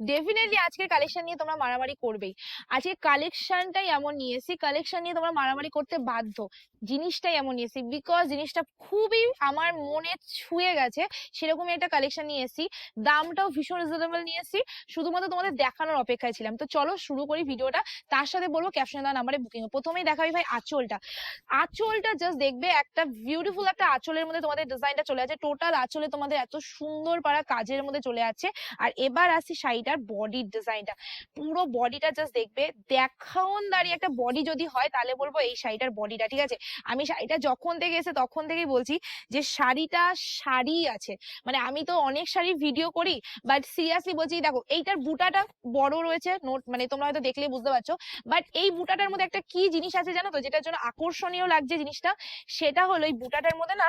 Definitely আজকের collection নিয়ে তোমরা মারামারি করবেই। আজকে কালেকশনটাই এমন নিয়ে এসেছি কালেকশন নিয়ে তোমরা মারামারি করতে বাধ্য। জিনিসটাই এমন নিয়ে এসেছি বিকজ জিনিসটা খুবই আমার মনে ছুঁয়ে গেছে, সেরকমই একটা কালেকশন নিয়ে এসেছি। দামটাও ভীষণ রিজনেবল নিয়ে এসেছি, শুধুমাত্র তোমাদের দেখানোর অপেক্ষায় ছিলাম। তো চলো শুরু করি ভিডিওটা, তার সাথে বলব ক্যাপশন দেওয়া নাম্বারে বুকিং প্রথমেই দেখাবি ভাই আঁচলটা। আঁচলটা জাস্ট দেখবে, একটা বিউটিফুল একটা আঁচলের মধ্যে তোমাদের ডিজাইনটা চলে আছে। টোটাল আঁচলে তোমাদের এত সুন্দর পারা কাজের মধ্যে চলে আছে। আর এবার আসি শাড়িটার বডির ডিজাইনটা পুরো বডিটা জাস্ট দেখবে দেখাউন দাঁড়িয়ে একটা বডি যদি হয়, তাহলে বলব এই শাড়িটার বডিটা ঠিক আছে? আমি শাড়িটা যখন থেকে এসে তখন থেকেই বলছি যে শাড়িটা শাড়ি আছে। মানে আমি তো অনেক শাড়ি ভিডিও করি বাট সিরিয়াসলি বলছি, দেখো, এইটার বুটাটা বড় রয়েছে, নোট মানে তোমরা হয়তো দেখলে বুঝতে পারছ বাট এই বুটাটার মধ্যে একটা কি জিনিস আছে জানো তো, যেটার জন্য আকর্ষণীয় লাগছে জিনিসটা? সেটা হলো এই বুটাটার মধ্যে না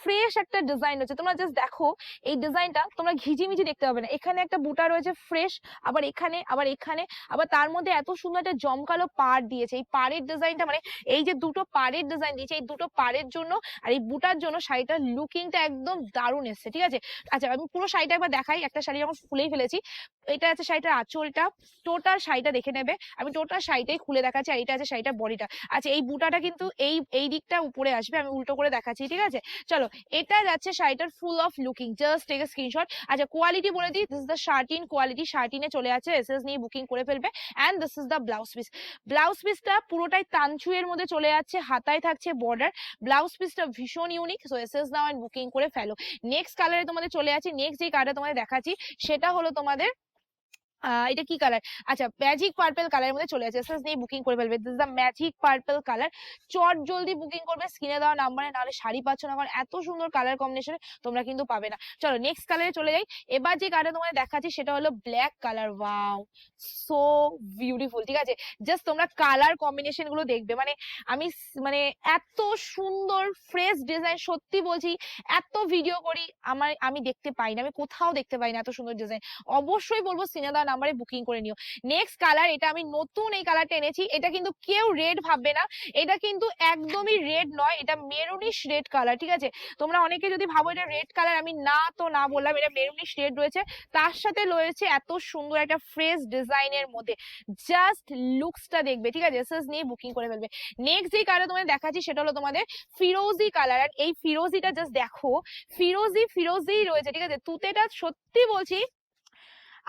ফ্রেশ একটা ডিজাইন হচ্ছে। তোমরা জাস্ট দেখো, এই ডিজাইনটা তোমরা ঘিজিমিজি দেখতে পাবে না। এখানে একটা বুটা রয়েছে ফ্রেশ আবার এখানে আবার এখানে, আবার তার মধ্যে এত সুন্দর একটা জমকালো পাড় দিয়েছে। এই পাড়ের ডিজাইনটা মানে এই যে দুটো পাড়ের ডিজাইন দিয়েছে, এই দুটো পাড়ের জন্য আর এই বুটার জন্য শাড়িটার লুকিংটা একদম দারুণ এসছে, ঠিক আছে? আচ্ছা আমি পুরো শাড়িটা একবার দেখাই, একটা শাড়ি যখন খুলেই ফেলেছি, এটা আছে শাড়িটার আঁচলটা। টোটাল শাড়িটা দেখে নেবে। আমি টোটাল শাড়িটাই খুলে দেখাচ্ছি আর এটা আছে শাড়িটার বডিটা আচ্ছা এই বুটাটা কিন্তু এই এই দিকটা উপরে আসবে, আমি উল্টো করে দেখাচ্ছি, ঠিক আছে? চলো, এটা যাচ্ছে শাড়িটার full of looking just take a screenshot আচ্ছা কোয়ালিটি বলে দিই দিস দ্য শার্টিন কোয়ালিটি শার্টিনে চলে আছে এসএস নিয়ে বুকিং করে ফেলবে and this is the blouse piece blouse পিসটা পুরোটাই তানছুয়ের মধ্যে চলে যাচ্ছে হাতায় থাকছে বর্ডার ব্লাউজ পিসটা ভীষণ unique so SS now and booking করে ফেলো। নেক্সট কালারে তোমাদের চলে আছে নেক্সট যে কালারটা তোমাদের দেখাচ্ছি, সেটা হলো তোমাদের এটা কি কালার আচ্ছা ম্যাজিক পার্পল কালারের মধ্যে চলে আছে এসএস বুকিং করে ফেলবে। This the magic purple colour চট জলদি বুকিং করবে স্ক্রিনে দেওয়া নাম্বারে নাহলে শাড়ি পাচ্ছ না। এত সুন্দর কালার কম্বিনেশনে তোমরা কিন্তু পাবে না। চলো নেক্সট কালারে চলে যাই। এবার যে কালার তোমাদের দেখাচ্ছি, সেটা হলো black colour wow so beautiful ঠিক আছে? জাস্ট তোমরা কালার কম্বিনেশনগুলো দেখবে। মানে আমি মানে এত সুন্দর ফ্রেশ ডিজাইন সত্যি বলছি, এত ভিডিও করি, আমার, আমি দেখতে পাই না আমি কোথাও দেখতে পাই না এত সুন্দর ডিজাইন অবশ্যই বলব সিনেদা নাম্বারে বুকিং করে নিও। নেক্সট কালার এটা আমি নতুন এই কালারটা এনেছি, এটা কিন্তু কেউ রেড ভাববে না। এটা কিন্তু একদমই রেড নয়, এটা মেরুনিশ রেড কালার ঠিক আছে? তোমরা অনেকে যদি ভাবো এটা রেড কালার আমি না তো না বললাম, এটা মেরুনিশ রেড রয়েছে। তার সাথে রয়েছে এত সুন্দর একটা ফ্রেশ ডিজাইনের মধ্যে। জাস্ট লুকসটা দেখবে, ঠিক আছে? এসএস নিয়ে বুকিং করে ফেলবে। নেক্সট যে কালার তোমাদের দেখাচ্ছি, সেটা হলো তোমাদের ফিরোজি কালার আর এই ফিরোজিটা জাস্ট দেখো ফিরোজি ফিরোজি রয়েছে, ঠিক আছে? তুতেটা সত্যি বলছি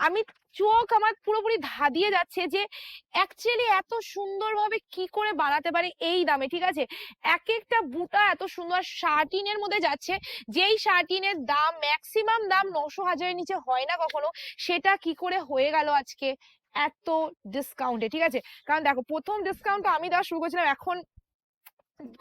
আমি চোখ আমার পুরোপুরি ধাঁধিয়ে যাচ্ছে যে অ্যাকচুয়ালি এত সুন্দরভাবে কি করে বানাতে পারে এই দামে, ঠিক আছে? এক একটা বুটা এত সুন্দর শার্টিনের মধ্যে যাচ্ছে, যেই শার্টিনের দাম ম্যাক্সিমাম দাম নশো হাজারের নিচে হয় না কখনো, সেটা কি করে হয়ে গেল আজকে? এত ডিসকাউন্টে ঠিক আছে? কারণ দেখো, প্রথম ডিসকাউন্ট তো আমি দেওয়া শুরু করেছিলাম, এখন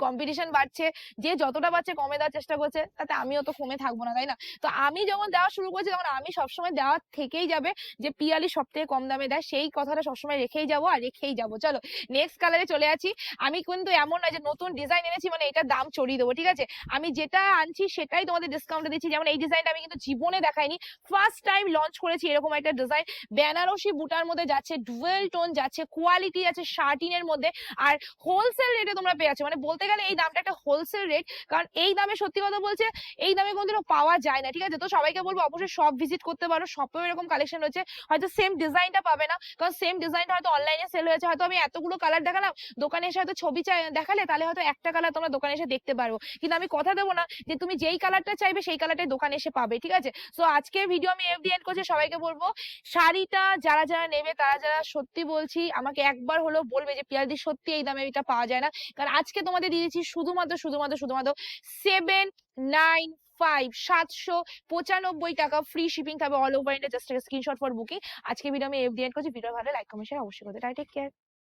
কম্পিটিশন বাড়ছে, যে যতটা বাড়ছে কমে দেওয়ার চেষ্টা করছে, তাতে আমিও তো কমে থাকব না, তাই না? তো আমি যখন দেওয়া শুরু করছি, তখন আমি সবসময় দেওয়া থেকেই যাবে যে পিয়ালি সব থেকে কম দামে দেয়, সেই কথাটা সবসময় রেখেই যাব আর রেখেই যাব। চলো নেক্সট কালারে চলে আছি। আমি কিন্তু এমন নয় যে নতুন ডিজাইন এনেছি মানে এটার দাম চড়িয়ে দেবো, ঠিক আছে? আমি যেটা আনছি, সেটাই তোমাদের ডিসকাউন্টে দিচ্ছি। যেমন এই ডিজাইনটা আমি কিন্তু জীবনে দেখাইনি ফার্স্ট টাইম লঞ্চ করেছি এরকম একটা ডিজাইন বেনারসি বুটার মধ্যে যাচ্ছে ডুয়েল টোন যাচ্ছে কোয়ালিটি আছে শার্টিনের মধ্যে, আর হোলসেল রেটে তোমরা পেয়ে যাচ্ছ মানে বলতে গেলে এই দামটা একটা হোলসেল রেট কারণ এই দামে সত্যি কথা বলছে, এই দামে কোনোদিনও পাওয়া যায় না, ঠিক আছে? তো সবাইকে বলব, অবশ্যই সব ভিজিট করতে পারো শপেও এরকম কালেকশন রয়েছে, হয়তো সেম ডিজাইনটা পাবে না, কারণ সেম ডিজাইনটা হয়তো অনলাইনে সেল হয়েছে, হয়তো আমি এতগুলো কালার দেখালাম, দোকানে এসে হয়তো ছবি দেখালে তাহলে হয়তো একটা কালার তোমরা দোকানে এসে দেখতে পারব কিন্তু আমি কথা দেবো না যে তুমি যেই কালারটা চাইবে, সেই কালারটাই দোকানে এসে পাবে, ঠিক আছে? সো আজকে ভিডিও আমি এফ এন্ড করছি, সবাইকে বলব, শাড়িটা যারা যারা নেবে, তারা যারা সত্যি বলছি, আমাকে একবার হলেও বলবে যে পিয়ারদি সত্যি এই দামে এটা পাওয়া যায় না। কারণ আজকে তোমাদের দিয়ে দিচ্ছি শুধুমাত্র শুধুমাত্র শুধুমাত্র সেভেন নাইন ফাইভ সাতশো পঁচানব্বই টাকা ফ্রি শিপিং থাকবে all over India just screenshot for booking আজকে ভিডিও আমি এফ করছি। ভিডিও ভালো লাইক কমেন্ট শেয়ার অবশ্যই করতে টাই টেক কেয়ার